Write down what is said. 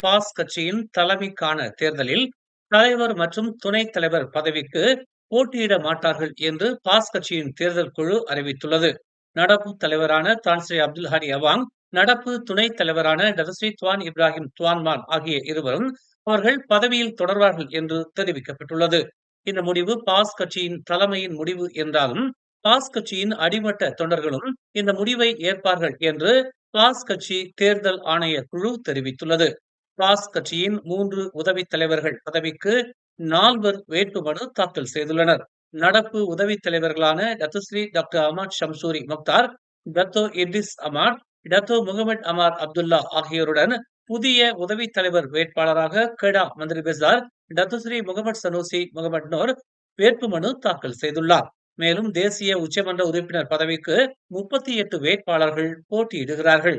Pass கட்சியின் தலைமைக்கான தேர்தலில் தலைவர் மற்றும் துணைத் தலைவர் பதவிக்கு போட்டியிட மாட்டார்கள் என்று பாஸ் கட்சியின் தேர்தல் குழு அறிவித்துள்ளது. நடப்பு தலைவரான தான்ஸ்ரீ அப்துல் ஹனி அவாங் நடப்பு துணைத் தலைவரான டதஸ்ரீ துவான் இப்ராஹிம் துவான்மான் ஆகிய இருவரும் அவர்கள் பதவியில் தொடர்வார்கள் என்று தெரிவிக்கப்பட்டுள்ளது. இந்த முடிவு பாஸ் கட்சியின் தலைமையின் முடிவு என்றாலும் பாஸ் கட்சியின் அடிமட்ட தொண்டர்களும் இந்த முடிவை ஏற்பார்கள் என்று பாஸ் கட்சி தேர்தல் ஆணைய குழு தெரிவித்துள்ளது. பாஸ் கட்சியின் மூன்று உதவி தலைவர்கள் பதவிக்கு நால்வர் வேட்புமனு தாக்கல் செய்துள்ளனர். நடப்பு உதவித் தலைவர்களான Datuk Seri doctor Ahmad Samsuri Mokhtar Dato Idris Ahmad Dato Mohamed Amar Abdullah ஆகியோருடன் புதிய உதவி தலைவர் வேட்பாளராக Kedah Menteri Besar Datuk Seri Muhammad Sanusi Mohamed Nor வேட்புமனு தாக்கல் செய்துள்ளார். மேலும் தேசிய உச்சமன்ற உறுப்பினர் பதவிக்கு முப்பத்தி எட்டு வேட்பாளர்கள் போட்டியிடுகிறார்கள்.